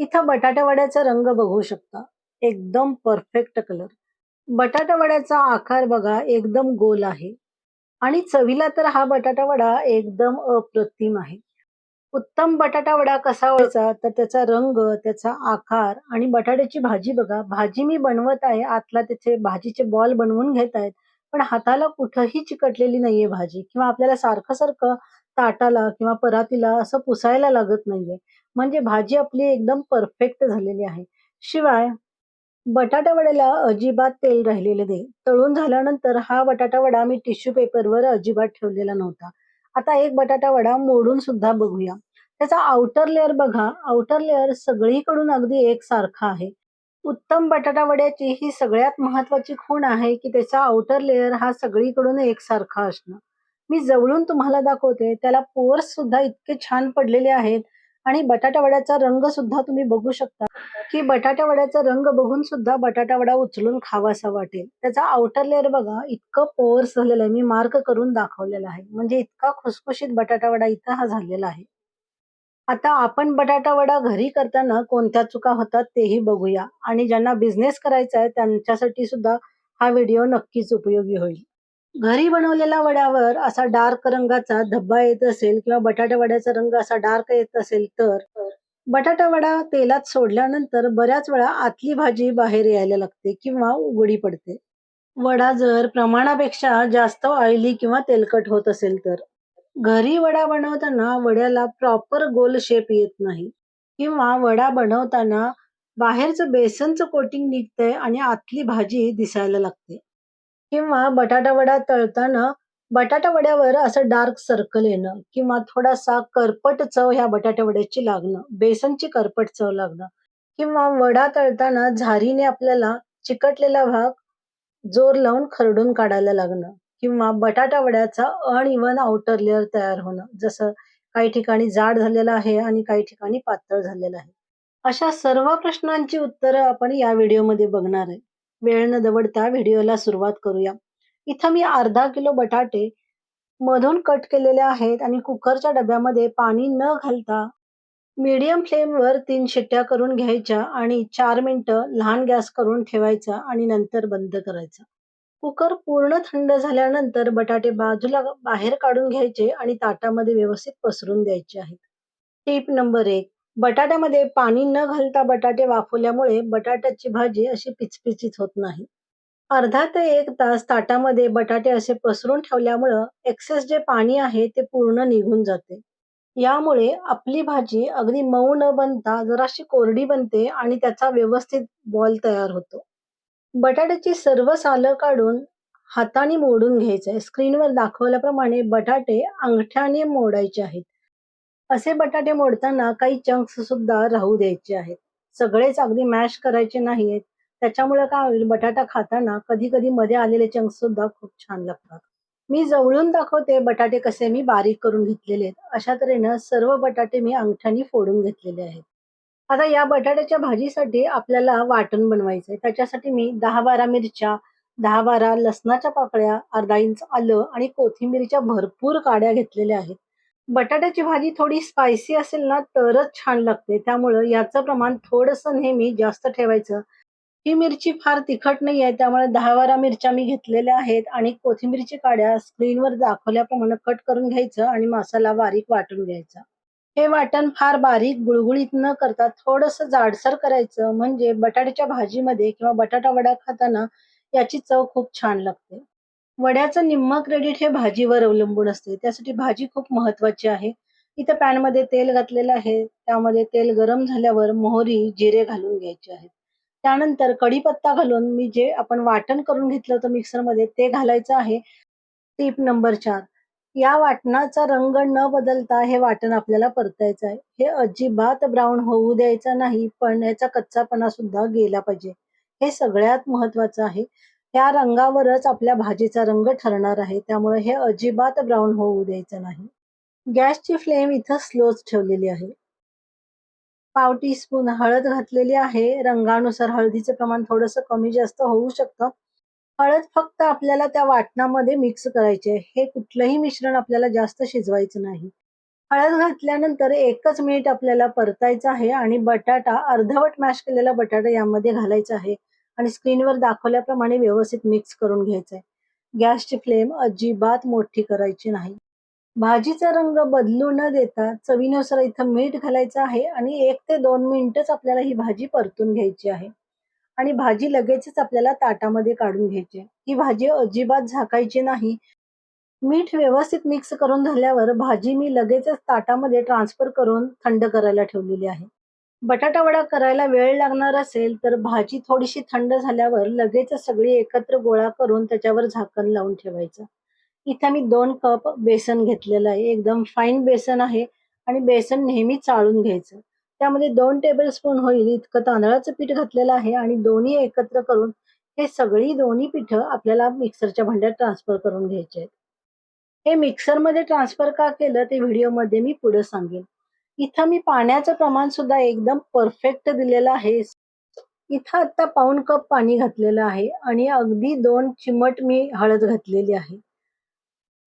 इथं बटाटावड्याचा रंग बघू शकता. एकदम परफेक्ट कलर. बटाटावड्याचा आकार बघा एकदम गोल आहे आणि चवीला तर हा बटाटा वडा एकदम अप्रतिम आहे. उत्तम बटाटा वडा कसा व्हायचा तर त्याचा रंग, त्याचा आकार आणि बटाट्याची भाजी बघा. भाजी मी बनवत आहे. आतला त्याचे भाजीचे बॉल बनवून घेत आहेत. पण हाताला कुठंही चिकटलेली नाहीये भाजी किंवा आपल्याला सारखं-सारखं ताटाला किंवा परातीला असं पुसायला लागत नाहीये. म्हणजे भाजी आपली एकदम परफेक्ट झालेली आहे. शिवाय बटाटा वड्याला अजिबात तेल राहिलेले दे तळून झाल्यानंतर हा बटाटा वडा मी टिश्यू पेपरवर अजिबात ठेवलेला नव्हता. आता एक बटाटा वडा मोडून सुद्धा बघूया. त्याचा आउटर लेअर बघा. आउटर लेअर सगळीकडून अगदी एकसारखा आहे. उत्तम बटाटा वड्याची ही सगळ्यात महत्वाची खूण आहे, की त्याचा आउटर लेयर हा सगळीकडून एकसारखा असणं. मी जवळून तुम्हाला दाखवते. त्याला पोर्स सुद्धा इतके छान पडलेले आहेत आणि बटाटा वड्याचा रंग सुद्धा तुम्ही बघू शकता, की बटाटा वड्याचा रंग बघून सुद्धा बटाटा वडा उचलून खावासा वाटेल. त्याचा आउटर लेअर बघा इतकं पोर्स झालेलं आहे. मी मार्क करून दाखवलेला आहे. म्हणजे इतका खुसखुशीत बटाटा वडा इथं हा झालेला आहे. आता आपण बटाटा वडा घरी करताना कोणत्या चुका होतात तेही बघूया आणि ज्यांना बिझनेस करायचा आहे त्यांच्यासाठी सुद्धा हा व्हिडिओ नक्कीच उपयोगी होईल. घरी बनवलेल्या वड्यावर असा डार्क रंगाचा धब्बा येत असेल किंवा बटाटा वड्याचा रंग असा डार्क येत असेल तर बटाटा वडा तेलात सोडल्यानंतर बऱ्याच वेळा आतली भाजी बाहेर यायला लागते किंवा उघडी पडते. वडा जर प्रमाणापेक्षा जास्त ऑइली किंवा तेलकट होत असेल तर. घरी वडा बनवताना वड्याला प्रॉपर गोल शेप येत नाही किंवा वडा बनवताना बाहेरचं बेसनचं कोटिंग निघतंय आणि आतली भाजी दिसायला लागते. किंवा बटाटा वडा तळताना बटाटा वड्यावर असं डार्क सर्कल येणं किंवा थोडासा करपट चव ह्या बटाटा वड्याची लागणं, बेसनची करपट चव लागणं किंवा वडा तळताना झारीने आपल्याला चिकटलेला भाग जोर लावून खरडून काढायला लागणं किंवा बटाटा वड्याचा इवन आउटर लेअर तयार होणं. जसं काही ठिकाणी जाड झालेलं आहे आणि काही ठिकाणी पातळ झालेलं आहे. अशा सर्व प्रश्नांची उत्तरं आपण या व्हिडिओमध्ये बघणार आहे. वेळ न दवडता व्हिडिओला सुरुवात करूया. इथं मी अर्धा किलो बटाटे मधून कट केलेले आहेत आणि कुकरच्या डब्यामध्ये पाणी न घालता मीडियम फ्लेमवर तीन शिट्ट्या करून घ्यायच्या आणि चार मिनिटं लहान गॅस करून ठेवायचा आणि नंतर बंद करायचा. कुकर पूर्ण थंड झाल्यानंतर बटाटे बाजूला बाहेर काढून घ्यायचे आणि ताटामध्ये व्यवस्थित पसरून द्यायचे आहेत. टीप नंबर एक बटाट्यामध्ये पाणी न घालता बटाटे वाफवल्यामुळे बटाट्याची भाजी अशी पिचपिचीत होत नाही. अर्धा ते एक तास ताटामध्ये बटाटे असे पसरून ठेवल्यामुळं एक्सेस जे पाणी आहे ते पूर्ण निघून जाते. यामुळे आपली भाजी अगदी मऊ न बनता जराशी कोरडी बनते आणि त्याचा व्यवस्थित बॉल तयार होतो. बटाट्याची सर्व सालं काढून हाताने मोडून घ्यायचं आहे. स्क्रीनवर दाखवल्याप्रमाणे बटाटे अंगठ्याने मोडायचे आहेत. असे बटाटे मोडताना काही चंक्स सुद्धा राहू द्यायचे आहेत. सगळेच अगदी मॅश करायचे नाहीयेत. त्याच्यामुळे काय होईल बटाटा खाताना कधी-कधी मध्ये आलेले चंक्स सुद्धा खूप छान लागतात. मी जवळून दाखवते बटाटे कसे मी बारीक करून घेतलेले आहेत. अशा तऱ्हेनं सर्व बटाटे मी अंगठ्याने फोडून घेतलेले आहेत. आता या बटाट्याच्या भाजीसाठी आपल्याला वाटण बनवायचंय. त्याच्यासाठी मी दहा बारा मिरच्या, दहा बारा लसणाच्या पाकळ्या, अर्धा इंच आलं आणि कोथिंबीरच्या भरपूर काड्या घेतलेल्या आहेत. बटाट्याची भाजी थोडी स्पायसी असेल ना तरच छान लागते. त्यामुळं याचं प्रमाण थोडंसं नेहमी जास्त ठेवायचं. ही मिरची फार तिखट नाहीये त्यामुळे दहा बारा मिरच्या मी घेतलेल्या आहेत आणि कोथिंबीरची काड्या स्क्रीनवर दाखवल्याप्रमाणे कट करून घ्यायचं आणि मसाला बारीक वाटून घ्यायचा. हे वाटण फार बारीक गुळगुळीत न करता थोडंसं जाडसर करायचं म्हणजे बटाट्याच्या भाजीमध्ये किंवा बटाटा वडा खाताना याची चव खूप छान लागते. वड्याचं निम्म क्रेडिट हे भाजीवर अवलंबून असते. त्यासाठी भाजी खूप महत्वाची आहे. इथं पॅनमध्ये तेल घातलेलं आहे. त्यामध्ये तेल गरम झाल्यावर मोहरी, जिरे घालून घ्यायचे आहेत. त्यानंतर कढीपत्ता घालून मी जे आपण वाटण करून घेतलं होतं मिक्सरमध्ये ते घालायचं आहे. टीप नंबर चार या वाटणाचा रंग न बदलता हे वाटण आपल्याला परतायचं आहे. हे अजिबात ब्राऊन होऊ द्यायचं नाही, पण याचा कच्चापणा सुद्धा गेला पाहिजे. हे सगळ्यात महत्वाचं आहे. या रंगावरच आपल्या भाजीचा रंग ठरणार आहे. त्यामुळे हे अजिबात ब्राऊन होऊ द्यायचं नाही. गॅसची फ्लेम इथं स्लोच ठेवलेली आहे. पाव टीस्पून हळद घातलेली आहे. रंगानुसार हळदीचं प्रमाण थोडंसं कमी जास्त होऊ शकतं. हळद फक्त आपल्याला त्या वाटणामध्ये मिक्स करायचे हे कुठलंही मिश्रण आपल्याला जास्त शिजवायचं नाही. हळद घातल्यानंतर एकच मिनिट आपल्याला परतायचं आहे आणि बटाटा अर्धवट मॅश केलेला बटाटा यामध्ये घालायचा आहे आणि स्क्रीनवर दाखवल्याप्रमाणे व्यवस्थित मिक्स करून घ्यायचं आहे गॅसची फ्लेम अजिबात मोठी करायची नाही. भाजीचा रंग बदलू न देता चवीनुसार इथं मीठ घालायचं आहे आणि एक ते दोन मिनिटच आपल्याला ही भाजी परतून घ्यायची आहे. आणि भाजी लगेचच आपल्याला ताटामध्ये काढून घ्यायची आहे. ही भाजी अजिबात झाकायची नाही. मीठ व्यवस्थित मिक्स करून झाल्यावर भाजी मी लगेचच ताटामध्ये ट्रान्सफर करून थंड करायला ठेवलेली आहे. बटाटा वडा करायला वेळ लागणार असेल तर भाजी थोडीशी थंड झाल्यावर लगेच सगळी एकत्र गोळा करून त्याच्यावर झाकण लावून ठेवायचं. इथे मी दोन कप बेसन घेतलेलं आहे. एकदम फाईन बेसन आहे आणि बेसन नेहमी चाळून घ्यायचं. त्यामध्ये दोन टेबल स्पून होईल इतकं तांदळाचं पीठ घातलेलं आहे आणि दोन्ही एकत्र करून हे सगळी दोन्ही पीठं आपल्याला मिक्सरच्या भांड्यात ट्रान्सफर करून घ्यायचे आहेत. हे मिक्सरमध्ये ट्रान्सफर का केलं ते व्हिडिओमध्ये मी पुढे सांगेन. इथं मी पाण्याचं प्रमाण सुद्धा एकदम परफेक्ट दिलेलं आहे. इथं आता पाऊण कप पाणी घातलेलं आहे आणि अगदी दोन चिमट मी हळद घातलेली आहे.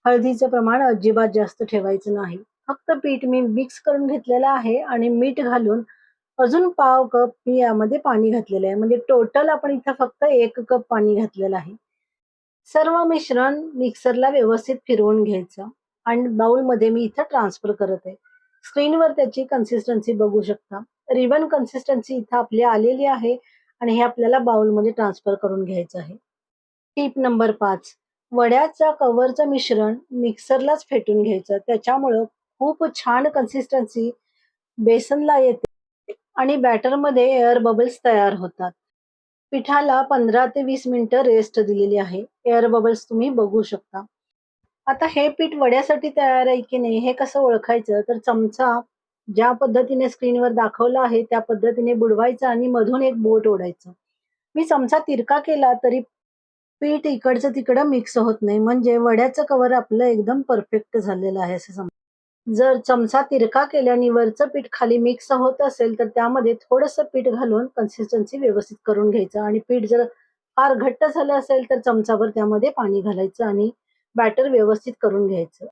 हळदीचं प्रमाण अजिबात जास्त ठेवायचं नाही. फक्त पीठ मी मिक्स करून घेतलेलं आहे आणि मीठ घालून अजून पाव कप मी यामध्ये पाणी घातलेलं आहे. म्हणजे टोटल आपण इथं फक्त एक कप पाणी घातलेलं आहे. सर्व मिश्रण मिक्सरला व्यवस्थित फिरवून घ्यायचं. आणि बाउलमध्ये मी इथं ट्रान्सफर करत आहे. स्क्रीनवर त्याची कन्सिस्टन्सी बघू शकता. रिबन कन्सिस्टन्सी इथं आपली आलेली आहे आणि हे आपल्याला बाउलमध्ये ट्रान्सफर करून घ्यायचं आहे. टीप नंबर पाच. वड्याचा कवरचं मिश्रण मिक्सरलाच फेटून घ्यायचं. त्याच्यामुळं खूप छान कन्सिस्टन्सी बेसनला येते आणि बॅटरमध्ये एअर बबल्स तयार होतात. पिठाला पंधरा ते वीस मिनिटं रेस्ट दिलेली आहे. एअर बबल्स तुम्ही बघू शकता. आता हे पीठ वड्यासाठी तयार आहे की नाही हे कसं ओळखायचं? तर चमचा ज्या पद्धतीने स्क्रीनवर दाखवला आहे त्या पद्धतीने बुडवायचा आणि मधून एक बोट ओढायचं. मी चमचा तिरका केला तरी पीठ इकडचं तिकडं मिक्स होत नाही. म्हणजे वड्याचं कवर आपलं एकदम परफेक्ट झालेलं आहे असं समज. जर चमचा तिरका केल्याने वरचं पीठ खाली मिक्स होत असेल तर त्यामध्ये थोडंसं पीठ घालून कन्सिस्टन्सी व्यवस्थित करून घ्यायचं. आणि पीठ जर फार घट्ट झालं असेल तर चमचाभर त्यामध्ये पाणी घालायचं आणि बॅटर व्यवस्थित करून घ्यायचं.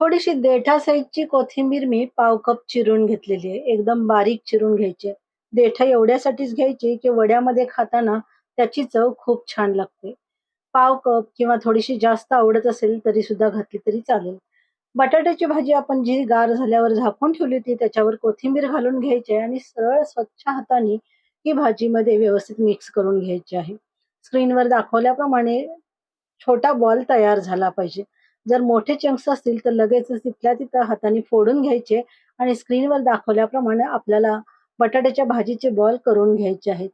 थोडीशी देठा साईजची कोथिंबीर मी पाव कप चिरून घेतलेली आहे. एकदम बारीक चिरून घ्यायची देठा एवढ्यासाठीच घ्यायची की वड्यामध्ये खाताना त्याची चव खूप छान लागते. पाव कप किंवा थोडीशी जास्त आवडत असेल तरी सुद्धा घातली तरी चालेल. बटाट्याची भाजी आपण जी गार झाल्यावर झाकून ठेवली होती त्याच्यावर कोथिंबीर घालून घ्यायची आहे आणि सरळ स्वच्छ हाताने ही भाजीमध्ये व्यवस्थित मिक्स करून घ्यायची आहे. स्क्रीनवर दाखवल्याप्रमाणे छोटा बॉल तयार झाला पाहिजे. जर मोठे चंक्स असतील तर लगेच तिथल्या तिथं हाताने फोडून घ्यायचे आणि स्क्रीनवर दाखवल्याप्रमाणे आपल्याला बटाट्याच्या भाजीचे बॉल करून घ्यायचे आहेत.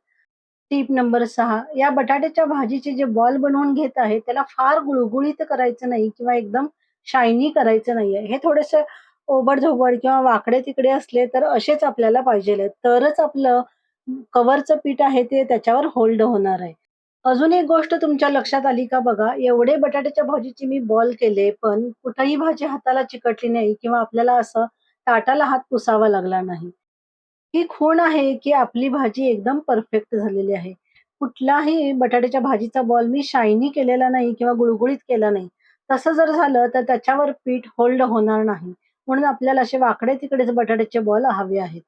टीप नंबर सहा. या बटाट्याच्या भाजीचे जे बॉल बनवून घेत आहे त्याला फार गुळगुळीत करायचं नाही किंवा एकदम शायनी करायचं नाहीये. हे थोडेसे ओबडधोबड किंवा वाकडे तिकडे असले तर असेच आपल्याला पाहिजे तरच आपलं कवरचं पीठ आहे ते त्याच्यावर होल्ड होणार आहे. अजून एक गोष्ट तुमच्या लक्षात आली का बघा? एवढे बटाट्याच्या भाजीची मी बॉल केले पण कुठंही भाजी हाताला चिकटली नाही किंवा आपल्याला असं ताटाला हात पुसावा लागला नाही. ही खूण आहे की आपली भाजी एकदम परफेक्ट झालेली आहे. कुठलाही बटाट्याच्या भाजीचा बॉल मी शायनी केलेला नाही किंवा गुळगुळीत केला नाही. तसं जर झालं तर त्याच्यावर पीठ होल्ड होणार नाही. म्हणून आपल्याला असे वाकडे तिकडेच बटाट्याचे बॉल हवे आहेत.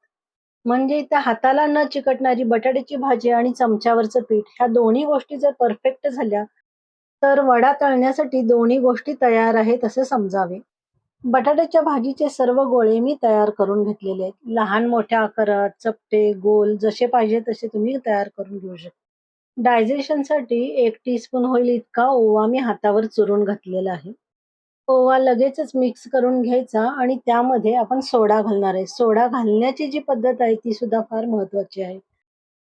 म्हणजे इथं हाताला न चिकटणारी बटाट्याची भाजी आणि चमच्यावरचं पीठ ह्या दोन्ही गोष्टी जर परफेक्ट झाल्या तर वडा तळण्यासाठी दोन्ही गोष्टी तयार आहेत असे समजावे. बटाट्याच्या भाजीचे सर्व गोळे मी तयार करून घेतलेले आहेत. लहान मोठ्या आकारात चपटे गोल जसे पाहिजे तसे तुम्ही तयार करून घेऊ शकता. डायजेशनसाठी एक टीस्पून होईल इतका ओवा मी हातावर चुरून घातलेला आहे. ओवा लगेचच मिक्स करून घ्यायचा आणि त्यामध्ये आपण सोडा घालणार आहे. सोडा घालण्याची जी पद्धत आहे ती सुद्धा फार महत्वाची आहे.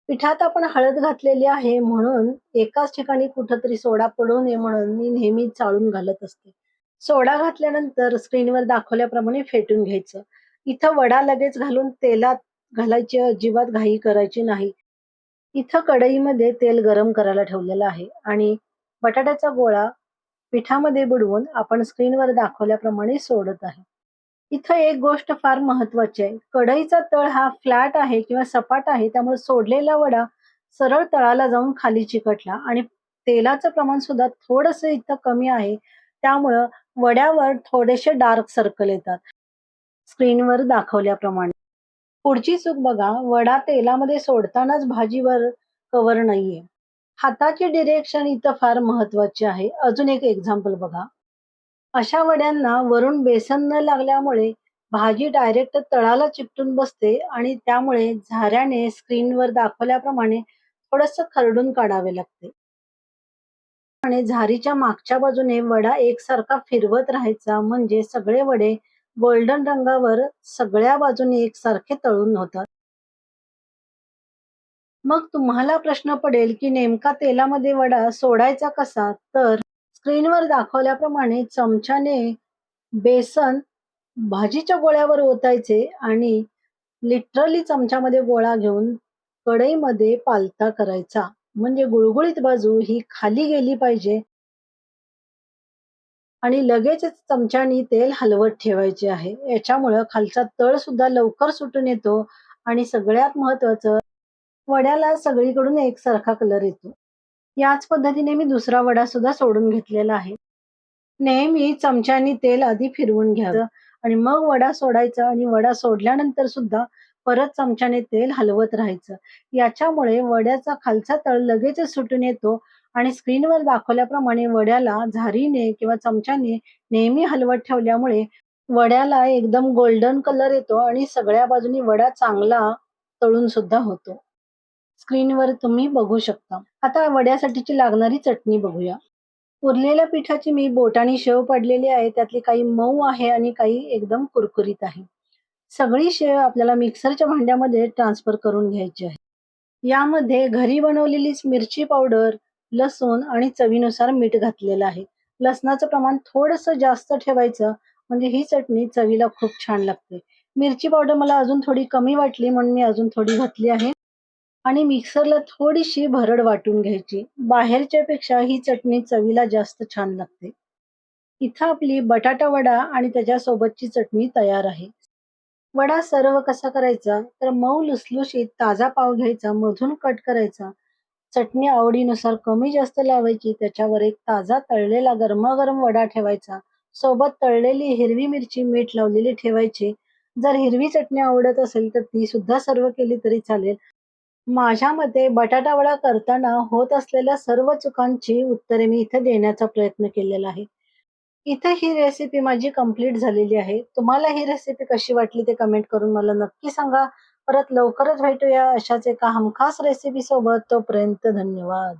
पिठात आपण हळद घातलेली आहे म्हणून एकाच ठिकाणी कुठंतरी सोडा पडू नये म्हणून मी नेहमी चाळून घालत असते. सोडा घातल्यानंतर स्क्रीनवर दाखवल्याप्रमाणे फेटून घ्यायचं. इथं वडा लगेच घालून तेलात घालायची अजिबात घाई करायची नाही. इथं कढईमध्ये तेल गरम करायला ठेवलेलं आहे आणि बटाट्याचा गोळा पिठामध्ये बुडवून आपण स्क्रीनवर दाखवल्याप्रमाणे सोडत आहे इथं एक गोष्ट फार महत्वाची आहे कढईचा तळ हा फ्लॅट आहे किंवा सपाट आहे त्यामुळे सोडलेला वडा सरळ तळाला जाऊन खाली चिकटला आणि तेलाचं प्रमाण सुद्धा थोडस इथं कमी आहे त्यामुळं वड्यावर थोडेसे डार्क सर्कल येतात स्क्रीनवर दाखवल्याप्रमाणे. पुढची चूक बघा, वडा तेलामध्ये सोडतानाच भाजीवर कव्हर नाहीये. हाताची डिरेक्शन इथं फार महत्वाची आहे. अजून एक एक्झाम्पल बघा. अशा वड्यांना वरून बेसन न लागल्यामुळे भाजी डायरेक्ट तळाला चिपटून बसते आणि त्यामुळे झाऱ्याने स्क्रीनवर दाखवल्याप्रमाणे थोडस खरडून काढावे लागते. आणि झारीच्या मागच्या बाजूने वडा एकसारखा फिरवत राहायचा म्हणजे सगळे वडे गोल्डन रंगावर सगळ्या बाजूने एकसारखे तळून होतात. मग तुम्हाला प्रश्न पडेल की नेमका तेलामध्ये वडा सोडायचा कसा? तर स्क्रीनवर दाखवल्याप्रमाणे चमच्याने बेसन भाजीच्या गोळ्यावर ओतायचे आणि लिटरली चमच्यामध्ये गोळा घेऊन कढईमध्ये पालथा करायचा. म्हणजे गुळगुळीत बाजू ही खाली गेली पाहिजे आणि लगेचच चमच्यानी तेल हलवत ठेवायचे आहे. याच्यामुळं खालचा तळ सुद्धा लवकर सुटून येतो आणि सगळ्यात महत्वाचं वड्याला सगळीकडून एकसारखा कलर येतो. याच पद्धतीने मी दुसरा वडा सुद्धा सोडून घेतलेला आहे. नेहमी चमच्यानी तेल आधी फिरवून घ्यावं आणि मग वडा सोडायचा आणि वडा सोडल्यानंतर सुद्धा परत चमच्याने तेल हलवत राहायचं. याच्यामुळे वड्याचा खालचा तळ लगेच सुटून येतो आणि स्क्रीनवर दाखवल्याप्रमाणे वड्याला झारीने किंवा चमच्याने नेहमी हलवत ठेवल्यामुळे वड्याला एकदम गोल्डन कलर येतो आणि सगळ्या बाजूनी वडा चांगला तळून सुद्धा होतो. स्क्रीनवर तुम्ही बघू शकता. आता वड्यासाठीची लागणारी चटणी बघूया. उरलेल्या पिठाची मी बोटाने शेव पाडलेली आहे. त्यातली काही मऊ आहे आणि काही एकदम कुरकुरीत आहे. सगळी शेव आपल्याला मिक्सरच्या भांड्यामध्ये ट्रान्सफर करून घ्यायची आहे. यामध्ये घरी बनवलेलीच मिरची पावडर, लसूण आणि चवीनुसार मीठ घातलेलं आहे. लसणाचं प्रमाण थोडंसं जास्त ठेवायचं म्हणजे ही चटणी चवीला खूप छान लागते. मिरची पावडर मला अजून थोडी कमी वाटली म्हणून मी अजून थोडी घातली आहे. आणि मिक्सरला थोडीशी भरड वाटून घ्यायची. बाहेरच्या पेक्षा ही चटणी चवीला जास्त छान लागते. इथं आपली बटाटा वडा आणि त्याच्यासोबतची चटणी तयार आहे. वडा सर्व कसा करायचा? तर मऊ लुसलुशीत ताजा पाव घ्यायचा, मधून कट करायचा. चटणी आवडीनुसार कमी जास्त लावायची. त्याच्यावर एक ताजा तळलेला गरमागरम वडा ठेवायचा. सोबत तळलेली हिरवी मिरची, मीठ लावलेली ठेवायची. जर हिरवी चटणी आवडत असेल तर ती सुद्धा सर्व केली तरी चालेल. माझ्या मते बटाटा वडा करताना होत असलेल्या सर्व चुकांची उत्तरे मी इथे देण्याचा प्रयत्न केलेला आहे. इथे ही रेसिपी माझी कंप्लीट झालेली आहे. तुम्हाला ही रेसिपी कशी वाटली ते कमेंट करून मला नक्की सांगा. परत लवकरच भेटूया अशाच एका हमखास रेसिपी सोबत. तोपर्यंत धन्यवाद.